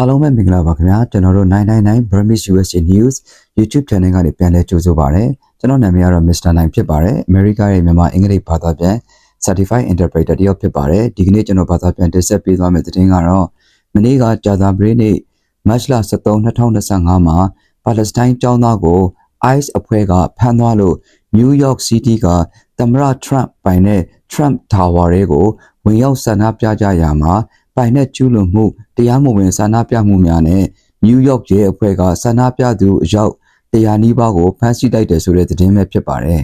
အားလုံးပဲမင်္ဂလာပါခင်ဗျာကျွန်တော်တို့999 Burmese USA News YouTube Channel ကနေပြန်လည်ကြိုဆိုပါရစေကျွန်တော်နာမည်ကတော့ Mr. 9ဖြစ်ပါတယ်အမေရိကရဲ့မြန်မာအင်္ဂလိပ်ဘာသာပြန် Certified Interpreter တယောက်ဖြစ်ပါတယ်ဒီကနေ့ကျွန်တော်ဘာသာပြန်တင်ဆက်ပေးသွားမယ့်သတင်းကတော့မနေ့ကကြာသပတေးနေ့မတ်လ23 2025မှာပါလက်စတိုင်းကျောင်းသားကို ICE အဖွဲ့ကဖမ်းသွားလို့ New York City ကသမ္မတ Trump ပိုင်တဲ့ Trump Tower တွေကိုဝင်ရောက်ဆန္ဒပြကြရာမှာ ပိုင်တဲ့ကျူးလွန်မှုတရားမဝင်ဆန္ဒပြမှုများနဲ့နယူးယောက်ရဲအဖွဲ့ကဆန္ဒပြသူအယောက်100နီးပါးကိုဖမ်းဆီးလိုက်တယ်ဆိုတဲ့သတင်းပဲဖြစ်ပါတယ်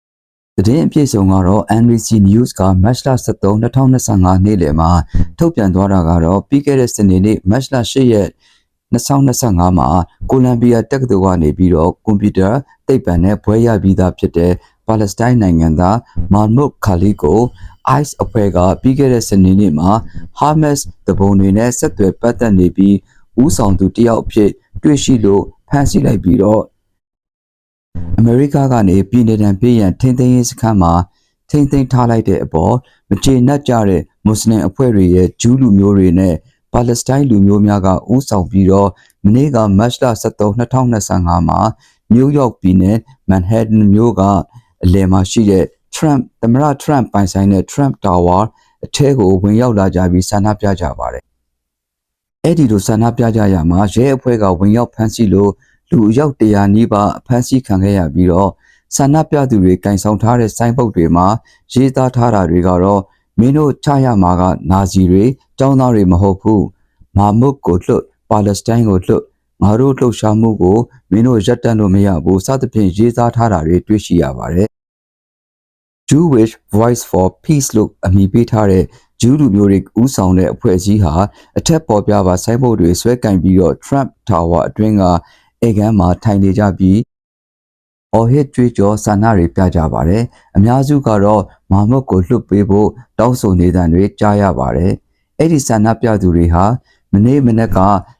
။သတင်းအပြည့်စုံကတော့ NBC News က March 23 2025နေ့လယ်မှာထုတ်ပြန်သွားတာကတော့ပြီးခဲ့တဲ့စနေနေ့ March 8ရက်2025မှာကိုလံဘီယာတက္ကသိုလ်ကနေပြီးတော့ကွန်ပျူတာသိပ္ပံနဲ့ဘွဲ့ရပြီးသားဖြစ်တဲ့ပါလက်စတိုင်းနိုင်ငံသားမာမုတ်ခါလီကို ICE အဖွဲ့ကပြီးခဲ့တဲ့စနေနေ့မှာ Hamas တပုံတွေနဲ့ဆက်သွယ်ပတ်သက်နေပြီးဦးဆောင်သူတယောက်အဖြစ် တွေ့ရှိလို့ဖမ်းဆီးလိုက်ပြီးတော့အမေရိကကနေပြည်내တံပေးရန်ထိမ့်သိမ်းရေးစခန်းမှာထိမ့်သိမ်းထားလိုက်တဲ့အပေါ်မကျေနပ်ကြတဲ့မွတ်စလင်အဖွဲ့တွေရဲ့ဂျူးလူမျိုးတွေနဲ့ပါလက်စတိုင်းလူမျိုးများကဦးဆောင်ပြီးတော့မနေ့ကမတ်လ23 2025မှာနယူးယောက်ပြည်နယ်မန်ဟက်တန်မြို့ကအလယ်မှာရှိတဲ့ Trump သမ္မတ Trump ပိုင်ဆိုင်တဲ့ Trump Tower အထဲကိုဝင်ရောက်လာကြပြီးဆန္ဒပြကြပါတယ်။အဲ့ဒီလိုဆန္ဒပြကြရမှာရဲအဖွဲ့ကဝင်ရောက်ဖမ်းဆီးလို့လူအယောက်100နီးပါးဖမ်းဆီးခံခဲ့ရပြီးတော့ဆန္ဒပြသူတွေကင်ဆောင်ထားတဲ့ဆိုင်းပုတ်တွေမှာရေးသားထားတာတွေကတော့မင်းတို့ချရမှာကနာဇီတွေចောင်းသားတွေမဟုတ်ဘူး။မာမုတ်ကိုလွတ်ပါလက်စတိုင်းကိုလွတ်ငါတို့လှုပ်ရှားမှုကိုမင်းတို့ရပ်တန့်လို့မရဘူးစသဖြင့်ရေးသားထားတာတွေတွေ့ရှိရပါတယ် Jewish Voice for Peace လို့အမည်ပေးထားတဲ့ဂျူးလူမျိုးတွေဦးဆောင်တဲ့အဖွဲ့အစည်းဟာအထက်ပေါ်ပြပါဆိုင်းဘုတ်တွေဆွဲကင်ပြီးတော့ Trump Tower အတွင်းကအေကန်းမှာထိုင်နေကြပြီးအော်ဟစ်ကြွေးကြော်ဆန္ဒတွေပြကြပါတယ်။အများစုကတော့မာမုတ်ကိုလွတ်ပေးဖို့တောင်းဆိုနေတဲ့တွေကြားရပါတယ်။အဲ့ဒီဆန္ဒပြသူတွေဟာမနေ့မနက်က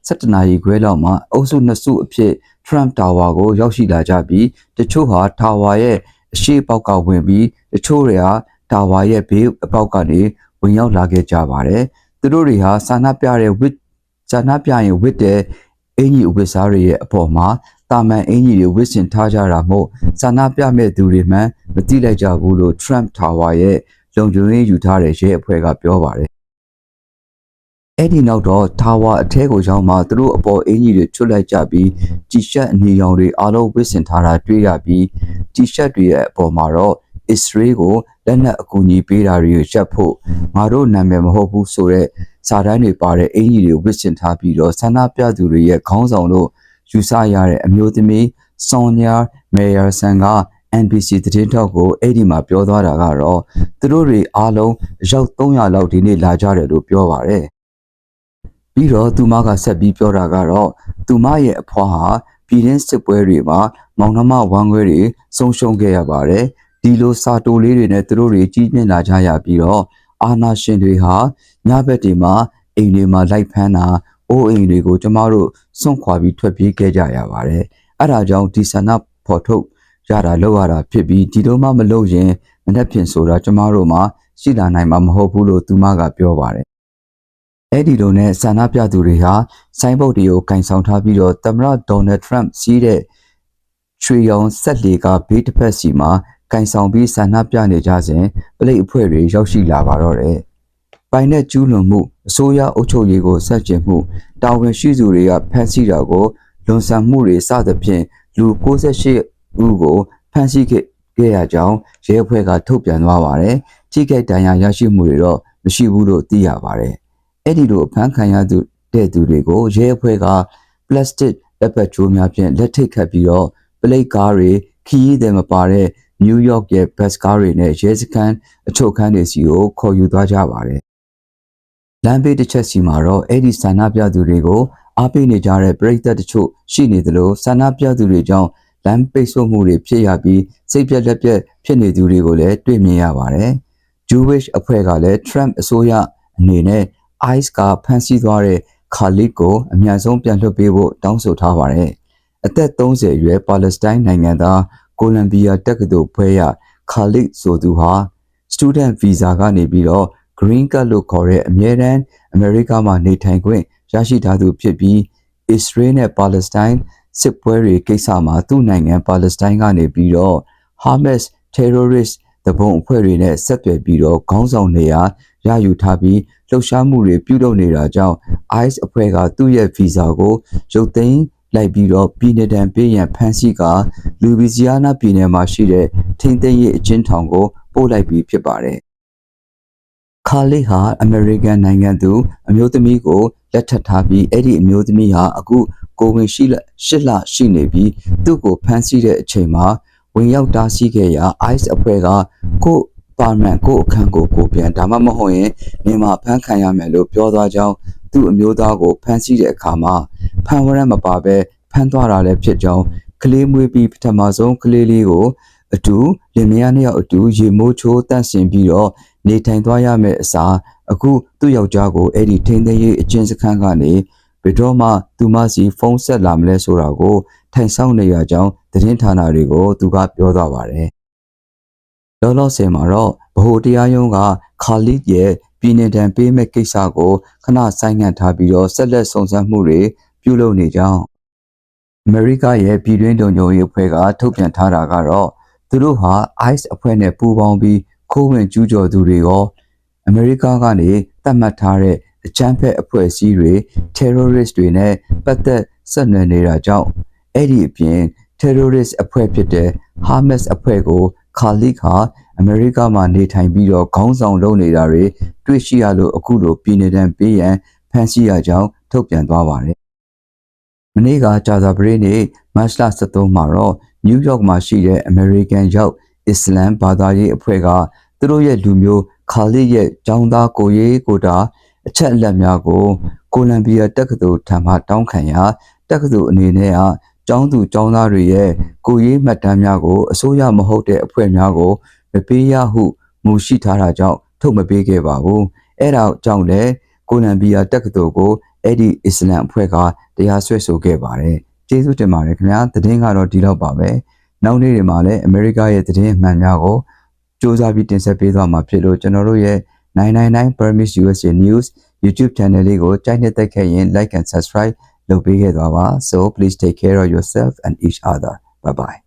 7နာရီခွဲလောက်မှာအုပ်စုနှစ်စုအဖြစ် Trump Tower ကိုရောက်ရှိလာကြပြီးတချို့ဟာ Tower ရဲ့ အရှိပေါက်ကဝင်ပြီးတချို့တွေကတာဝါရဲ့ဘေးအပေါက်ကနေဝင်ရောက်လာခဲ့ကြပါတယ်။သူတို့တွေဟာဆန္ဒပြတဲ့ဝစ်ဆန္ဒပြရင်ဝစ်တဲ့အင်ကြီးဥပ္ပစာတွေရဲ့အပေါ်မှာတာမန်အင်ကြီးတွေဝစ်ဆင်ထားကြတာမို့ဆန္ဒပြမဲ့သူတွေမှမသိလိုက်ကြဘူးလို့ Trump Tower ရဲ့လုံခြုံရေးယူထားတဲ့ရဲအဖွဲ့ကပြောပါတယ်။ အဲ့ဒီနောက်တော့ Tower အထဲကိုရောက်မှသူတို့အပေါ်အင်ကြီးတွေချွတ်လိုက်ကြပြီးကြီးရှက်အနေရောင်တွေအားလုံးဝစ်ဆင်ထားတာတွေ့ရပြီးကြီးရှက်တွေရဲ့အပေါ်မှာတော့ Israel ကိုလက်နက်အကူအညီပေးတာတွေကိုရပ်ဖို့ငါတို့နာမည်မဟုတ်ဘူးဆိုတော့စာတမ်းတွေပါတဲ့အင်ကြီးတွေဝစ်ဆင်ထားပြီးတော့ဆန္ဒပြသူတွေရဲ့ခေါင်းဆောင်တို့ယူဆရတဲ့အမျိုးသမီးဆော်ညာမေယာဆန်က NBC သတင်းထောက်ကိုအဲ့ဒီမှာပြောသွားတာကတော့သူတို့တွေအားလုံးရောက်300လောက်ဒီနေ့လာကြတယ်လို့ပြောပါတယ် ပြီးတော့သူမကဆက်ပြီးပြောတာကတော့သူမရဲ့အဖွားဟာပြည်ရင်းစစ်ပွဲတွေမှာမောင်နှမဝမ်းခွဲတွေဆုံးရှုံးခဲ့ရပါတယ်ဒီလိုစာတိုလေးတွေနဲ့သူတို့တွေကြီးပြင်းလာကြရပြီးတော့အာနာရှင်တွေဟာညဘက်တွေမှာအိမ်တွေမှာလိုက်ဖမ်းတာအိုးအိမ်တွေကိုကျမတို့စွန့်ခွာပြီးထွက်ပြေးခဲ့ကြရပါတယ်အဲ့ဒါကြောင့်ဒီဆန္ဒဖော်ထုတ်ရတာလောက်ရတာဖြစ်ပြီးဒီလိုမှမလုပ်ရင်မနှက်ဖြင်ဆိုတာကျမတို့မှာရှိလာနိုင်မှာမဟုတ်ဘူးလို့သူမကပြောပါတယ် အဲ့ဒီလိုနဲ့ဆန္ဒပြသူတွေဟာဆိုင်းဘုတ်တွေကိုကင်ဆောင်ထားပြီးတော့သမ္မတဒေါ်နယ်ထရမ့်စီးတဲ့ရွှေရောင်ဆက်လေကဘေးတစ်ဖက်စီမှာကင်ဆောင်ပြီးဆန္ဒပြနေကြစဉ်ပလိတ်အဖွဲ့တွေရောက်ရှိလာပါတော့တယ်။ပိုင်တဲ့ကျူးလွန်မှုအစိုးရအုပ်ချုပ်ရေးကိုဆက်ကျင်မှုတာဝန်ရှိသူတွေကဖမ်းဆီးတာကိုလွန်ဆန်မှုတွေစသဖြင့်လူ68ဦးကိုဖမ်းဆီးခဲ့ခဲ့ရကြောင်းရဲအဖွဲ့ကထုတ်ပြန်သွားပါတယ်။ထိခိုက်ဒဏ်ရာရရှိမှုတွေတော့မရှိဘူးလို့သိရပါတယ်။ အဲ့ဒီလိုအဖမ်းခံရသူတဲ့သူတွေကိုရဲအဖွဲ့ကပလတ်စတစ်လက်ပတ်ကြိုးများဖြင့်လက်ထိတ်ခတ်ပြီးတော့ပလိတ်ကားတွေခီးရည်တယ်မပါတဲ့နယူးယောက်ရဲ့ဘတ်စကားတွေနဲ့ရဲစခန်းအချုပ်ခန်းတွေစီကိုခေါ်ယူသွားကြပါတယ်။လမ်းဘေးတစ်ချက်စီမှာတော့အဲ့ဒီဆန္ဒပြသူတွေကိုအားပေးနေကြတဲ့ပရိသတ်တချို့ရှိနေသလိုဆန္ဒပြသူတွေကြောင့်လမ်းပိတ်ဆို့မှုတွေဖြစ်ရပြီးစိတ်ပြက်လက်ပြက်ဖြစ်နေသူတွေကိုလည်းတွေ့မြင်ရပါတယ်။ Jewish အဖွဲ့ကလည်း Trump အစိုးရအနေနဲ့ ICE ကဖမ်းဆီးသွားတဲ့ခါလစ်ကိုအများဆုံးပြန်လွှတ်ပေးဖို့တောင်းဆိုထားပါတယ်။အသက်30အရွယ်ပါလက်စတိုင်းနိုင်ငံသားကိုလံဘီယာတက္ကသိုလ်ဖွဲ့ရခါလစ်ဆိုသူဟာ student visa ကနေပြီးတော့ green card လို့ခေါ်တဲ့အမြဲတမ်းအမေရိကမှာနေထိုင်ခွင့်ရရှိထားသူဖြစ်ပြီး Israel နဲ့ Palestine စစ်ပွဲတွေကိစ္စမှာသူ့နိုင်ငံ Palestine ကနေပြီးတော့ Hamas terrorist တပုံအဖွဲ့တွေနဲ့ဆက်သွယ်ပြီးတော့ခေါင်းဆောင်နေရာ ရယူထားပြီးလှုပ်ရှားမှုတွေပြုလုပ်နေတာကြောင့် ICE အဖွဲ့ကသူ့ရဲ့ဗီဇာကိုရုပ်သိမ်းလိုက်ပြီးတော့ပြည်내တံပေးရန်ဖမ်းဆီးကလူဗီဇီယာနာပြည်နယ်မှာရှိတဲ့ထိန်းသိမ်းရေးအကျဉ်းထောင်ကိုပို့လိုက်ပြီးဖြစ်ပါတယ်ခါလစ်ဟာအမေရိကန်နိုင်ငံသူအမျိုးသမီးကိုလက်ထပ်ထားပြီးအဲ့ဒီအမျိုးသမီးဟာအခုကိုဝင်ရှိလက်ရှစ်လရှိနေပြီးသူ့ကိုဖမ်းဆီးတဲ့အချိန်မှာဝင်ရောက်တားဆီးခဲ့ရာ ICE အဖွဲ့ကကို ပါမန်ကိုအခန်းကိုကိုပြန်ဒါမှမဟုတ်ရင်နေမှာဖမ်းခံရမယ်လို့ပြောသွားကြောင်းသူ့အမျိုးသားကိုဖမ်းဆီးတဲ့အခါမှာဖမ်းဝရမ်းမပါဘဲဖမ်းသွားတာလည်းဖြစ်ကြောင်းကလေးမွေးပြီးပထမဆုံးကလေးလေးကိုအတူလင်မယားနှစ်ယောက်အတူရေမိုးချိုးတန့်စင်ပြီးတော့နေထိုင်သွားရမယ့်အစားအခုသူ့ယောက်ျားကိုအဲ့ဒီထိန်းသိမ်းရေးအကျဉ်းစခန်းကနေဘယ်တော့မှသူမစီဖုန်းဆက်လာမလဲဆိုတာကိုထိုင်ဆောင်နေရကြောင်းသတင်းဌာနတွေကိုသူကပြောသွားပါတယ်။ လောလောဆယ်မှာတော့ဗဟိုတရားရုံးကခါလစ်ရဲ့ပြည်내တံပေးမဲ့ကိစ္စကိုခဏဆိုင်းငံ့ထားပြီးတော့ဆက်လက်စုံစမ်းမှုတွေပြုလုပ်နေကြောင်းအမေရိကရဲ့ပြည်တွင်းလုံခြုံရေးအဖွဲ့ကထုတ်ပြန်ထားတာကတော့သူတို့ဟာ ICE အဖွဲ့နဲ့ပူးပေါင်းပြီးခိုးဝင်ကျူးကျော်သူတွေရောအမေရိကကနေသတ်မှတ်ထားတဲ့အကြမ်းဖက်အဖွဲ့အစည်းတွေ terrorist တွေနဲ့ပတ်သက်ဆက်နွယ်နေတာကြောင့်အဲ့ဒီအပြင် terrorist အဖွဲ့ဖြစ်တဲ့ Hamas အဖွဲ့ကို ခါလစ်ဟာအမေရိကမှာနေထိုင်ပြီးတော့ခေါင်းဆောင်လုပ်နေတာတွေတွေ့ရှိရလို့အခုလိုပြည်내တံပေးရန်ဖန်ဆီးရကြောင်းထုတ်ပြန်သွားပါတယ်။မနေ့ကကြာသပတေးနေ့မတ်လ23မှာတော့နယူးယောက်မှာရှိတဲ့အမေရိကန်ရောက်အစ္စလမ်ဘာသာရေးအဖွဲ့ကသူတို့ရဲ့လူမျိုးခါလစ်ရဲ့ចောင်းသားကိုရေးကိုတာအချက်အလက်များကိုကိုလံဘီယာတက္ကသိုလ်ထံမှတောင်းခံရာတက္ကသိုလ်အနေနဲ့ ကကျောင်းသူကျောင်းသားတွေရဲ့ကိုရေးမှတ်တမ်းများကိုအစိုးရမဟုတ်တဲ့အဖွဲ့များကိုမပေးရဟုမူရှိထားတာကြောင့်ထုတ်မပေးခဲ့ပါဘူးအဲ့ဒါကြောင့်လည်းကိုလံဘီယာတက္ကသိုလ်ကိုအဲ့ဒီအစ္စလမ်အဖွဲ့ကတရားစွဲဆိုခဲ့ပါတယ်ကျေးဇူးတင်ပါတယ်ခင်ဗျာသတင်းကတော့ဒီလောက်ပါပဲနောက်နေ့တွေမှာလည်းအမေရိကရဲ့သတင်းအမှန်များကိုစူးစမ်းပြီးတင်ဆက်ပေးသွားမှာဖြစ်လို့ကျွန်တော်တို့ရဲ့999 Permis USA News YouTube channel လေးကိုကြိုက်နှစ်သက်ခဲ့ရင် like and subscribe လုပ်ပေးခဲ့သွားပါ so please take care of yourself and each other bye bye